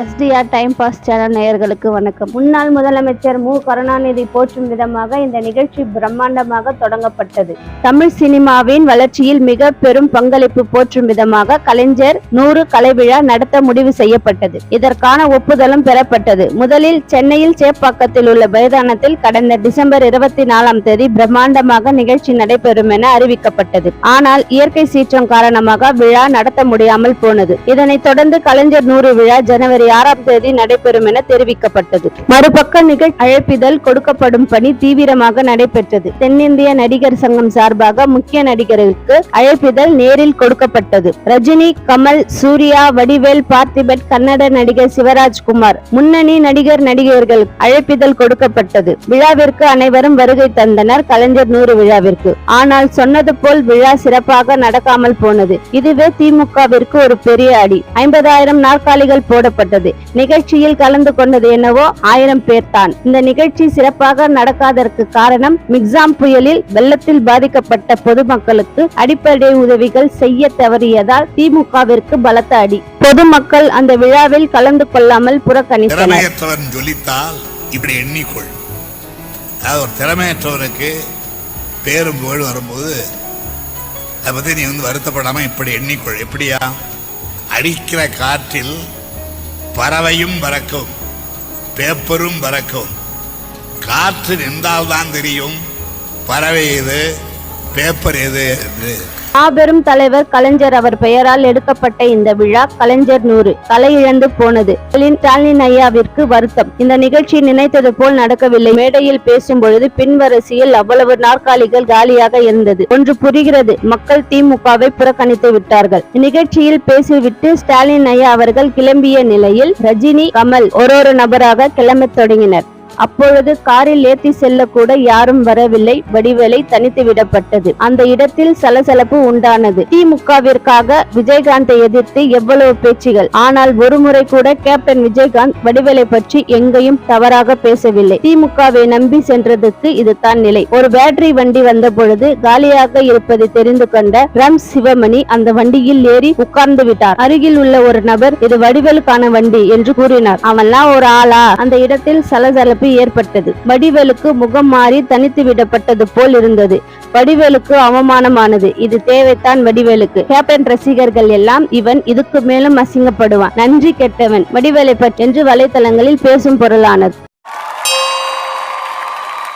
STR time pass channel நேயர்களுக்கு வணக்கம். முன்னாள் முதலமைச்சர் மு. கருணாநிதி போற்றும் விதமாக இந்த நிகழ்ச்சி பிரம்மாண்டமாக தொடங்கப்பட்டது. தமிழ் சினிமாவின் வளர்ச்சியில் மிக பெரும் பங்களிப்பு போற்றும் விதமாக கலைஞர் நூறு கலை விழா நடத்த முடிவு செய்யப்பட்டது. இதற்கான ஒப்புதலும் பெறப்பட்டது. முதலில் சென்னையில் சேப்பாக்கத்தில் உள்ள மைதானத்தில் கடந்த டிசம்பர் இருபத்தி நாலாம் தேதி பிரம்மாண்டமாக நிகழ்ச்சி நடைபெறும் என அறிவிக்கப்பட்டது. ஆனால் இயற்கை சீற்றம் காரணமாக விழா நடத்த முடியாமல் போனது. இதனைத் தொடர்ந்து கலைஞர் நூறு விழா ஜனவரி வரும் ஆறாம் தேதி நடைபெறும் என தெரிவிக்கப்பட்டது. மறுபக்க நிகழ் அழைப்பிதழ் கொடுக்கப்படும் பணி தீவிரமாக நடைபெற்றது. தென்னிந்திய நடிகர் சங்கம் சார்பாக முக்கிய நடிகர்களுக்கு அழைப்பிதழ் நேரில் கொடுக்கப்பட்டது. ரஜினி கமல் சூர்யா வடிவேல் பார்த்திபட் கன்னட நடிகர் சிவராஜ்குமார் முன்னணி நடிகர் நடிகர்கள் அழைப்பிதழ் கொடுக்கப்பட்டது. விழாவிற்கு அனைவரும் வருகை தந்தனர் கலைஞர் நூறு விழாவிற்கு. ஆனால் சொன்னது போல் விழா சிறப்பாக நடக்காமல் போனது. இதுவே திமுகவிற்கு ஒரு பெரிய அடி. ஐம்பதாயிரம் நாற்காலிகள் போடப்பட்டது. நிகழ்ச்சியில் கலந்து கொண்டது என்னவோ ஆயிரம் பேர் தான். இந்த நிகழ்ச்சி சிறப்பாக நடக்காததற்கு காரணம் மிக்சாம் புயலில் வெள்ளத்தில் பாதிக்கப்பட்ட பொதுமக்களுக்கு அடிப்படை உதவிகள் செய்ய தவறியதால் திமுகவிற்கு பலத்த அடி. பொதுமக்கள் அந்த விழாவில் கலந்து கொள்ளாமல் புறக்கணித்தனர். ஜொலித்தால் இப்படி எண்ணிக்கொள். அதாவது ஒரு திறமையற்றவனுக்கு பேரும் புகழ் வரும்போது அதை பற்றி நீ வந்து வருத்தப்படாம இப்படி எண்ணிக்கொள். எப்படியா? அடிக்கிற காற்றில் பறவையும் பறக்கும் பேப்பரும் பறக்கும். காற்று நின்றால்தான் தெரியும் பறவை எது பேப்பர் எது என்று. மாபெரும் தலைவர் கலைஞர் அவர் பெயரால் எடுக்கப்பட்ட இந்த விழா கலைஞர் நூறு. கலை இழந்து போனது. ஸ்டாலின் ஐயாவிற்கு வருத்தம். இந்த நிகழ்ச்சி நினைத்தது போல் நடக்கவில்லை. மேடையில் பேசும் பொழுது பின்வரிசையில் அவ்வளவு நாற்காலிகள் காலியாக இருந்தது. ஒன்று புரிகிறது. மக்கள் திமுகவை புறக்கணித்து விட்டார்கள். நிகழ்ச்சியில் பேசிவிட்டு ஸ்டாலின் ஐயா அவர்கள் கிளம்பிய நிலையில் ரஜினி கமல் ஒரு நபராக கிளம்பத் தொடங்கினர். அப்பொழுது காரில் ஏத்தி செல்ல கூட யாரும் வரவில்லை. வடிவேலை தனித்து விடப்பட்டது. அந்த இடத்தில் சலசலப்பு உண்டானது. திமுகவிற்காக விஜயகாந்தை எதிர்த்து எவ்வளவு பேச்சுகள். ஆனால் ஒருமுறை கூட கேப்டன் விஜயகாந்த் வடிவேலை பற்றி எங்கேயும் தவறாக பேசவில்லை. திமுகவை நம்பி சென்றதுக்கு இதுதான் நிலை. ஒரு பேட்டரி வண்டி வந்த பொழுது காலியாக இருப்பதை தெரிந்து கொண்ட ரம் சிவமணி அந்த வண்டியில் ஏறி உட்கார்ந்து விட்டார். அருகில் உள்ள ஒரு நபர் இது வடிவேலுக்கான வண்டி என்று கூறினார். அவன்லாம் ஒரு ஆளா? அந்த இடத்தில் சலசலப்பு ஏற்பட்டது. வடிவேலுக்கு முகம் மாறி தனித்து விடப்பட்டது போல் இருந்தது. வடிவேலுக்கு அவமானமானது. இது தேவைத்தான் வடிவேலுக்கு. கேப்டன் ரசிகர்கள் எல்லாம் இவன் இதுக்கு மேலும் அசிங்கப்படுவான். நன்றி கெட்டவன். வடிவேலை பற்றி என்று வலைத்தளங்களில் பேசும் பொருளானது.